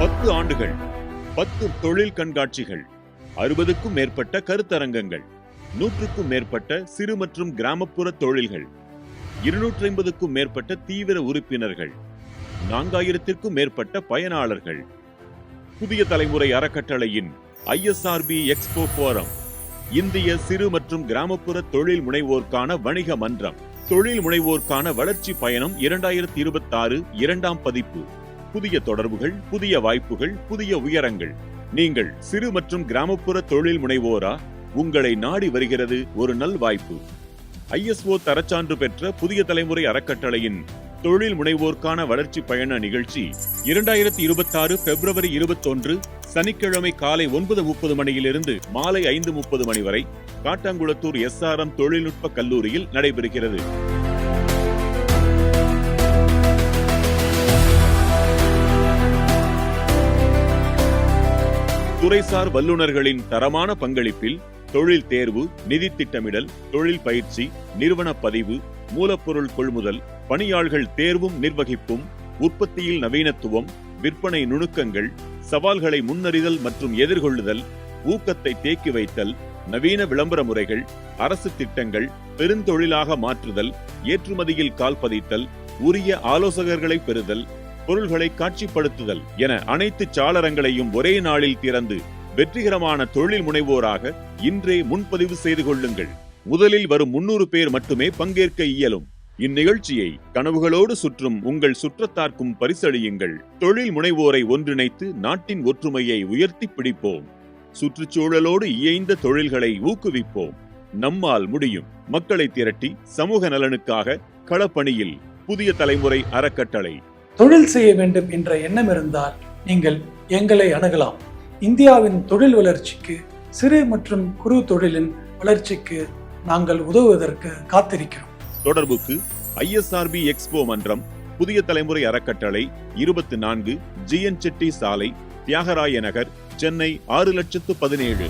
பத்து ஆண்டுகள் பத்து தொழில் கண்காட்சிகள் அறுபதுக்கும் மேற்பட்ட கருத்தரங்கங்கள் நூற்றுக்கும் மேற்பட்ட சிறு மற்றும் கிராமப்புற தொழில்கள் இருநூற்றி ஐம்பதுக்கும் மேற்பட்ட தீவிர உறுப்பினர்கள் நான்காயிரத்திற்கும் மேற்பட்ட பயனாளர்கள். புதிய தலைமுறை அறக்கட்டளையின் ஐஎஸ்ஆர்பி எக்ஸ்போ போரம் இந்திய சிறு மற்றும் கிராமப்புற தொழில் முனைவோர்க்கான வணிக மன்றம் தொழில் முனைவோர்க்கான வளர்ச்சி பயணம் இரண்டாயிரத்தி இருபத்தி ஆறு இரண்டாம் பதிப்பு. புதிய தொடர்புகள் புதிய வாய்ப்புகள் புதிய உயரங்கள். நீங்கள் சிறு மற்றும் கிராமப்புற தொழில் முனைவோரா? உங்களை நாடி வருகிறது ஒரு நல் வாய்ப்பு. ஐஎஸ்ஓ தரச்சான்று பெற்ற புதிய தலைமுறை அறக்கட்டளையின் தொழில் முனைவோர்க்கான வளர்ச்சி பயண நிகழ்ச்சி இரண்டாயிரத்தி இருபத்தி ஆறு பிப்ரவரி இருபத்தொன்று சனிக்கிழமை காலை ஒன்பது முப்பது மணியிலிருந்து மாலை ஐந்து முப்பது மணி வரை காட்டாங்குளத்தூர் எஸ்ஆர்எம் தொழில்நுட்ப கல்லூரியில் நடைபெறுகிறது. துறைசார் வல்லுநர்களின் தரமான பங்களிப்பில் தொழில் தேர்வு நிதி திட்டமிடல் தொழில் பயிற்சி நிறுவன பதிவு மூலப்பொருள் கொள்முதல் பணியாளர்கள் தேர்வும் நிர்வகிப்பும் உற்பத்தியில் நவீனத்துவம் விற்பனை நுணுக்கங்கள் சவால்களை முன்னறிதல் மற்றும் எதிர்கொள்ளுதல் ஊக்கத்தை தேக்கி வைத்தல் நவீன விளம்பர முறைகள் அரசு திட்டங்கள் பெருந்தொழிலாக மாற்றுதல் ஏற்றுமதியில் கால்பதித்தல் உரிய ஆலோசகர்களை பெறுதல் பொருள்களை காட்சிப்படுத்துதல் என அனைத்து சாளரங்களையும் ஒரே நாளில் திறந்து வெற்றிகரமான தொழில் முனைவோராக இன்றே முன்பதிவு செய்து கொள்ளுங்கள். முதலில் வரும் முன்னூறு பேர் மட்டுமே பங்கேற்க இயலும். இந்நிகழ்ச்சியை கனவுகளோடு சுற்றும் உங்கள் சுற்றத்தார்க்கும் பரிசளியுங்கள். தொழில் முனைவோரை ஒன்றிணைத்து நாட்டின் ஒற்றுமையை உயர்த்தி பிடிப்போம். சுற்றுச்சூழலோடு இயைந்த தொழில்களை ஊக்குவிப்போம். நம்மால் முடியும். மக்களை திரட்டி சமூக நலனுக்காக களப்பணியில் புதிய தலைமுறை அறக்கட்டளை. தொழில் செய்ய வேண்டும் என்ற எண்ணம் இருந்தால் நீங்கள் எங்களை அணுகலாம். இந்தியாவின் தொழில் வளர்ச்சிக்கு சிறு மற்றும் குறு தொழிலின் வளர்ச்சிக்கு நாங்கள் உதவுவதற்கு காத்திருக்கிறோம். தொடர்புக்கு ஐஎஸ்ஆர்பி எக்ஸ்போ மன்றம் புதிய தலைமுறை அறக்கட்டளை இருபத்தி நான்கு ஜிஎன் செட்டி சாலை தியாகராய நகர் சென்னை ஆறு லட்சத்து பதினேழு.